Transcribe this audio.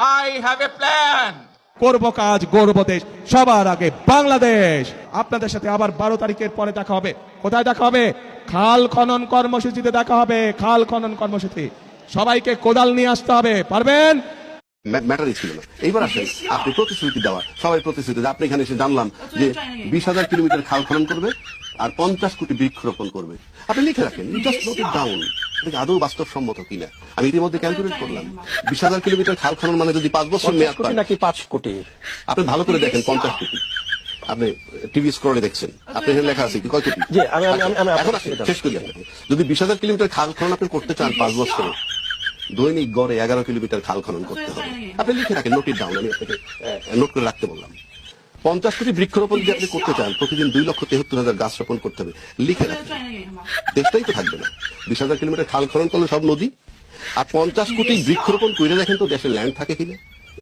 I have a plan. করব কাজ গর্ব দেশ। সবার আগে বাংলাদেশ। আপনাদের সাথে আবার বারো তারিখের পরে দেখা হবে। কোথায় দেখা হবে? খাল খনন কর্মসূচিতে দেখা হবে। খাল খনন কর্মসূচি। সবাইকে কোদাল নিয়ে আসতে হবে। পারবেন? ম্যাটারই ছিল না। এইবার আসেন। আপনি প্রতিশ্রুতি দেওয়া সবাই প্রতিশ্রুতি আপনি এখানে এসে জানলাম যে বিশ হাজার কিলোমিটার খাল খনন করবে আর পঞ্চাশ কোটি বৃক্ষরোপণ করবে। আপনি লিখে রাখেন। জাস্ট নোট ইট আদৌ বাস্তবসম্মত কিনা? আমি ইতিমধ্যে ক্যালকুলেট করলাম। বিশ হাজার কিলোমিটার খাল খনন মানে যদি পাঁচ বছর মেয়াদ পায় নাকি পাঁচ কোটি? আপনি ভালো করে দেখেন পঞ্চাশ কোটি। আপনি টিভি স্ক্রলে দেখছেন। আপনি এখানে লেখা আছে কি? কয় কোটি? এখন সেটা- শেষ করি। যদি বিশ হাজার কিলোমিটার খাল খনন আপনি করতে চান পাঁচ বছরে দৈনিক গড়ে এগারো কিলোমিটার খাল খনন করতে হবে। আপনি লিখে রাখেন নোটিট ডাউন আমি আপনাকে নোট করে রাখতে বললাম। পঞ্চাশ কোটি বৃক্ষরোপণ যদি আপনি করতে চান প্রতিদিন দুই লক্ষ তেহত্তর হাজার গাছ রোপণ করতে হবে। লিখে রাখবেন দেশটাই তো থাকবে না। বিশ হাজার কিলোমিটার খাল খনন করলে সব নদী। আর পঞ্চাশ কোটি বৃক্ষরোপণ করে দেখেন তো দেশের ল্যান্ড থাকে কিনা?